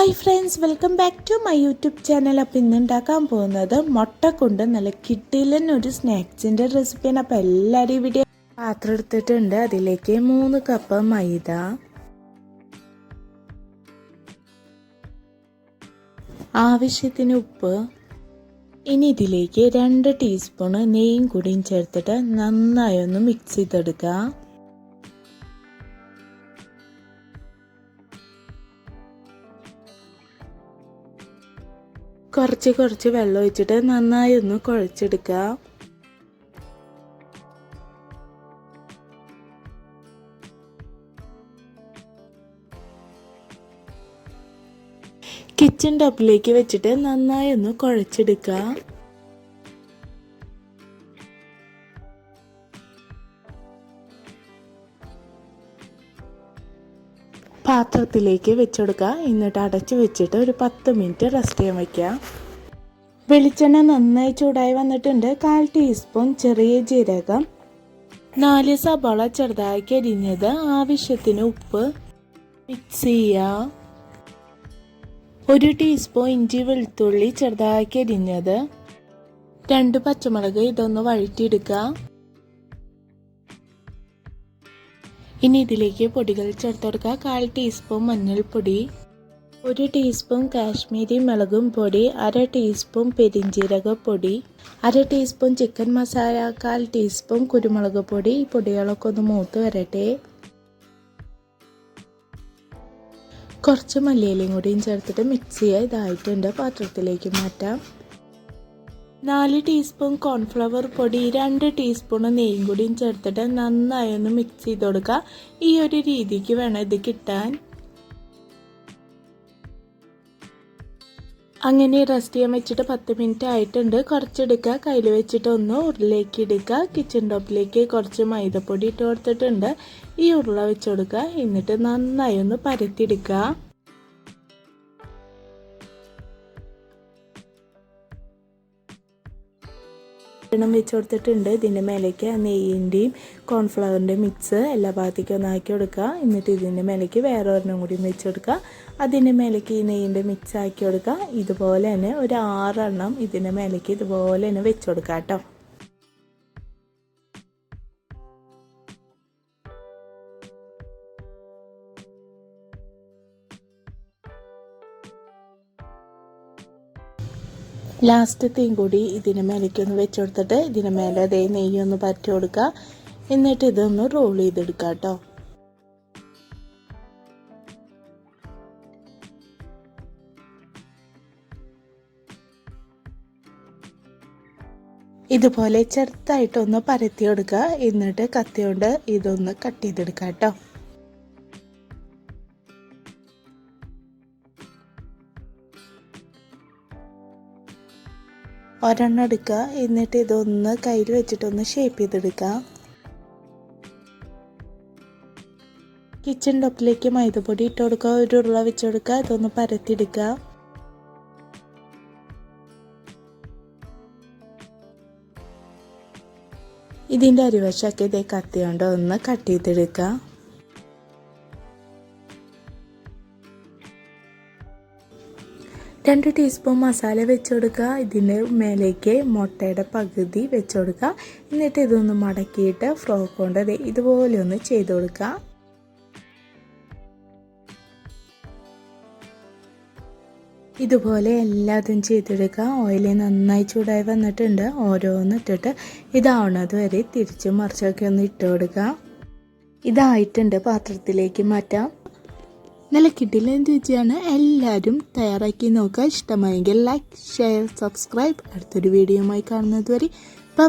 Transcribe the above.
Hi friends welcome back to my YouTube channel. അപ്പോൾ ഇന്ന് ഉണ്ടാക്കാൻ പോകുന്നത് മുട്ട കൊണ്ട് നല്ല കിട്ടിയില്ല ഒരു സ്നാക്സിന്റെ റെസിപ്പിയാണ്. അപ്പോൾ എല്ലാവരും ഇവിടെ പാത്രം എടുത്തിട്ടുണ്ട്. അതിലേക്ക് മൂന്ന് കപ്പ് മൈദ. ആവശ്യത്തിന് ഉപ്പ്. ഇനി ഇതിലേക്ക് രണ്ട് ടീസ്പൂണ് നെയ്യും കൂടിയും ചേർത്തിട്ട് നന്നായി ഒന്ന് മിക്സ് ചെയ്തെടുക്കുക. കുറച്ച് കുറച്ച് വെള്ളം ഒഴിച്ചിട്ട് നന്നായി ഒന്ന് കുഴച്ചെടുക്കുക കിച്ചൺ ടപ്പിലേക്ക് വെച്ചിട്ട് നന്നായി ഒന്ന് കുഴച്ചെടുക്കുക പാത്രത്തിലേക്ക് വെച്ചെടുക്കുക. എന്നിട്ട് അടച്ചു വെച്ചിട്ട് ഒരു പത്ത് മിനിറ്റ് റെസ്റ്റ് ചെയ്യാൻ വയ്ക്കുക വെളിച്ചെണ്ണ നന്നായി ചൂടായി വന്നിട്ടുണ്ട്. കാൽ ടീസ്പൂൺ ചെറിയ ജീരകം. നാല് സബോള ചെറുതാക്കി അരിഞ്ഞത്. ആവശ്യത്തിന് ഉപ്പ്. മിക്സ് ചെയ്യുക. ഒരു ടീസ്പൂൺ ഇഞ്ചി വെളുത്തുള്ളി ചെറുതാക്കി അരിഞ്ഞത്. രണ്ട് പച്ചമുളക് ഇതൊന്ന് വഴറ്റിയെടുക്കുക. ഇനി ഇതിലേക്ക് പൊടികൾ ചേർത്ത് കൊടുക്കുക കാൽ ടീസ്പൂൺ മഞ്ഞൾപ്പൊടി ഒരു ടീസ്പൂൺ കാശ്മീരി മുളകും പൊടി അര ടീസ്പൂൺ പെരിഞ്ജീരക പൊടി അര ടീസ്പൂൺ ചിക്കൻ മസാല കാൽ ടീസ്പൂൺ കുരുമുളക് പൊടി. ഈ പൊടികളൊക്കെ ഒന്ന് മൂത്ത് വരട്ടെ. കുറച്ച് മല്ലിയിലയും കൂടിയും ചേർത്തിട്ട് മിക്സ് ചെയ്യുക ഇതായിട്ടുണ്ട്. പാത്രത്തിലേക്ക് മാറ്റാം. നാല് ടീസ്പൂൺ കോൺഫ്ലവർ പൊടി രണ്ട് ടീസ്പൂൺ നെയ്യും കൂടിയും ചേർത്തിട്ട് നന്നായി ഒന്ന് മിക്സ് ചെയ്ത് കൊടുക്കുക. ഈ ഒരു രീതിക്ക് വേണം ഇത് കിട്ടാൻ. അങ്ങനെ റെസ്റ്റ് ചെയ്യാൻ വെച്ചിട്ട് പത്ത് മിനിറ്റ് ആയിട്ടുണ്ട്. കുറച്ചെടുക്കുക. കയ്യിൽ വെച്ചിട്ട് ഒന്ന് ഉരുളിലേക്ക് എടുക്കുക കിച്ചൺ ടോപ്പിലേക്ക് കുറച്ച് മൈദപ്പൊടി ഇട്ട് കൊടുത്തിട്ടുണ്ട്. ഈ ഉരുള വെച്ച് കൊടുക്കുക. എന്നിട്ട് നന്നായി ഒന്ന് പരത്തിയെടുക്കുക എണ്ണം വെച്ച് കൊടുത്തിട്ടുണ്ട്. ഇതിന്റെ മേലേക്ക് നെയ്യിന്റെയും കോൺഫ്ലവറിന്റെയും മിക്സ് എല്ലാ ഭാഗത്തേക്കും ഒന്ന് ആക്കി കൊടുക്കുക. എന്നിട്ട് ഇതിന്റെ മേലേക്ക് വേറെ ഒരെണ്ണം കൂടി വെച്ച് കൊടുക്കുക. അതിന്റെ മേലേക്ക് ഈ നെയ്യിന്റെ മിക്സ് ആക്കി കൊടുക്കുക. ഇതുപോലെ തന്നെ ഒരു ആറെണ്ണം ഇതിന്റെ മേലേക്ക് ഇതുപോലെ തന്നെ വെച്ച് കൊടുക്കുക കേട്ടോ. ലാസ്റ്റത്തെയും കൂടി ഇതിന് മേലേക്കൊന്ന് വെച്ച് കൊടുത്തിട്ട് ഇതിന് മേലെ അതേ നെയ്യൊന്ന് പറ്റി കൊടുക്കുക എന്നിട്ട് ഇതൊന്ന് റോൾ ചെയ്തെടുക്കുക കേട്ടോ ഇതുപോലെ ചെറുതായിട്ടൊന്ന് പരത്തി കൊടുക്കുക എന്നിട്ട് കത്തി കൊണ്ട് ഇതൊന്ന് കട്ട് ചെയ്തെടുക്കാം കേട്ടോ ഒരെണ്ണം എടുക്കുക എന്നിട്ട് ഇതൊന്ന് കയ്യിൽ വെച്ചിട്ടൊന്ന് ഷേപ്പ് ചെയ്തെടുക്കുക കിച്ചൺ ടോപ്പിലേക്ക് മൈദപ്പൊടി ഇട്ട് കൊടുക്കുക ഒരു ഉരുള വെച്ച് കൊടുക്കുക ഇതൊന്ന് പരത്തിയെടുക്കുക ഇതിന്റെ അരിവശമൊക്കെ ഇതേ കത്തി കൊണ്ട് ഒന്ന് കട്ട് ചെയ്തെടുക്കുക രണ്ട് ടീസ്പൂൺ മസാല വെച്ച് കൊടുക്കുക ഇതിന്റെ മേലേക്ക് മുട്ടയുടെ പകുതി വെച്ച് കൊടുക്കുക എന്നിട്ട് ഇതൊന്ന് മടക്കിയിട്ട് ഫ്രോക്ക് കൊണ്ട് ഇതുപോലെ ഒന്ന് ചെയ്ത് കൊടുക്കുക. ഇതുപോലെ എല്ലാതും ചെയ്തെടുക്കുക. ഓയിൽ നന്നായി ചൂടായി വന്നിട്ടുണ്ട്. ഓരോന്ന് ഇട്ടിട്ട് ഇതാവണത് വരെ തിരിച്ചും മറിച്ചൊക്കെ ഒന്ന് ഇട്ട് കൊടുക്കുക. ഇതായിട്ടുണ്ട്. പാത്രത്തിലേക്ക് മാറ്റാം. നല്ല കിട്ടില്ല എന്ത് വെച്ചാണ് എല്ലാവരും തയ്യാറാക്കി നോക്കുക. ഇഷ്ടമായെങ്കിൽ ലൈക്ക് ഷെയർ സബ്സ്ക്രൈബ് അടുത്തൊരു വീഡിയോയുമായി കാണുന്നത് വരെ ബൈ